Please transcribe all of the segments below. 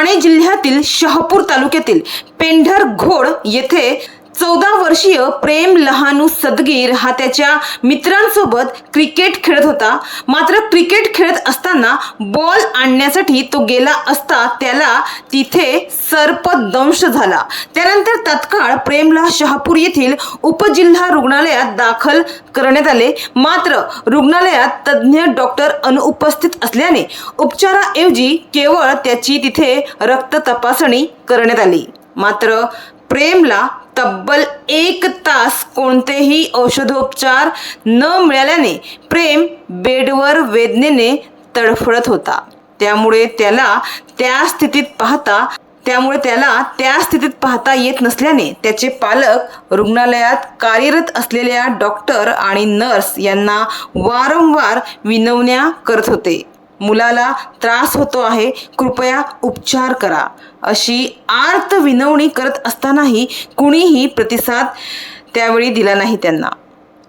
ठाणे जिल्ह्यातील शहापूर तालुक्यातील पेंढर घोड येथे चौदा वर्षीय प्रेम लहानू सदगीर हा त्याच्या मित्रांसोबत क्रिकेट खेळत होता. मात्र क्रिकेट खेळत असताना बॉल आणण्यासाठी तो गेला असता त्याला तिथे सर्पदंश झाला. त्यानंतर तत्काळ प्रेमला शहापूर येथील उपजिल्हा रुग्णालयात दाखल करण्यात आले. मात्र रुग्णालयात तज्ज्ञ डॉक्टर अनुपस्थित असल्याने उपचाराऐवजी केवळ त्याची तिथे रक्त तपासणी करण्यात आली. मात्र प्रेमला तब्बल एक तास कोणतेही औषधोपचार न मिळाल्याने प्रेम बेडवर वेदनेने तडफडत होता. त्यामुळे त्याला त्या स्थितीत पाहता त्यामुळे त्याला त्या स्थितीत पाहता येत नसल्याने त्याचे पालक रुग्णालयात कार्यरत असलेल्या डॉक्टर आणि नर्स यांना वारंवार विनवण्या करत होते. मुलाला त्रास होतो आहे कृपया उपचार करा. अशी आर्त विनवणी करत असतानाही कुणीही प्रतिसाद त्यावेळी दिला नाही त्यांना.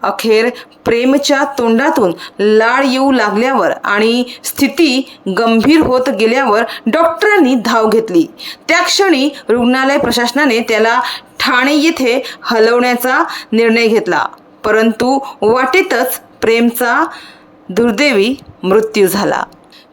अखेर प्रेमच्या तोंडातून लाळ येऊ लागल्यावर आणि स्थिती गंभीर होत गेल्यावर डॉक्टरांनी धाव घेतली. त्या क्षणी रुग्णालय प्रशासनाने त्याला ठाणे येथे हलवण्याचा निर्णय घेतला. परंतु वाटेतच प्रेमचा दुर्दैवी मृत्यू झाला.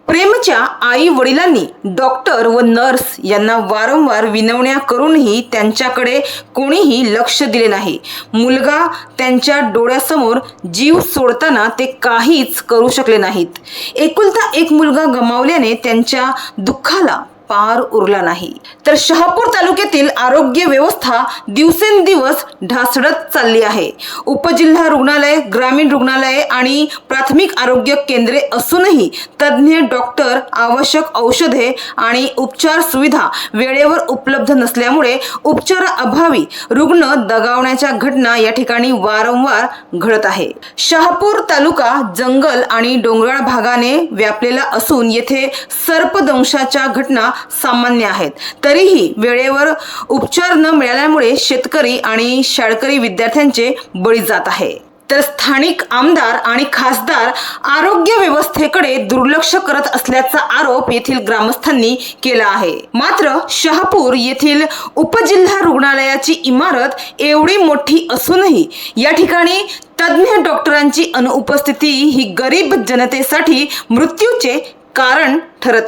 प्रेमच्या आई वडिलांनी डॉक्टर व नर्स यांना वारंवार विनवण्या करूनही त्यांच्याकडे कोणीही लक्ष दिले नाही. मुलगा त्यांच्या डोळ्यासमोर जीव सोडताना ते काहीच करू शकले नाहीत. एकुलता एक मुलगा गमावल्याने त्यांच्या दुःखाला पार उरला नाही. तर शहापूर तालुक्यातील आरोग्य व्यवस्था दिवसेंदिवस ढासळत चालली आहे. उपजिल्हा रुग्णालय ग्रामीण रुग्णालय आणि प्राथमिक आरोग्य केंद्रे असूनही तज्ज्ञ डॉक्टर आवश्यक औषधे आणि उपचार सुविधा वेळेवर उपलब्ध नसल्यामुळे उपचाराअभावी रुग्ण दगावण्याच्या घटना या ठिकाणी वारंवार घडत आहे. शहापूर तालुका जंगल आणि डोंगराळ भागाने व्यापलेला असून येथे सर्पदंशाच्या घटना सामान्य आहेत. तरीही वेळेवर उपचार न मिळाल्यामुळे शेतकरी आणि शाळकरी विद्यार्थ्यांचे बळी जात आहे. तर स्थानिक आमदार आणि खासदार आरोग्य व्यवस्थेकडे दुर्लक्ष करत असल्याचा आरोप येथील ग्रामस्थांनी केला आहे. मात्र शहापूर येथील उपजिल्हा रुग्णालयाची इमारत एवढी मोठी असूनही या ठिकाणी तज्ज्ञ डॉक्टरांची अनुपस्थिती ही गरीब जनतेसाठी मृत्यूचे कारण ठरत आहे.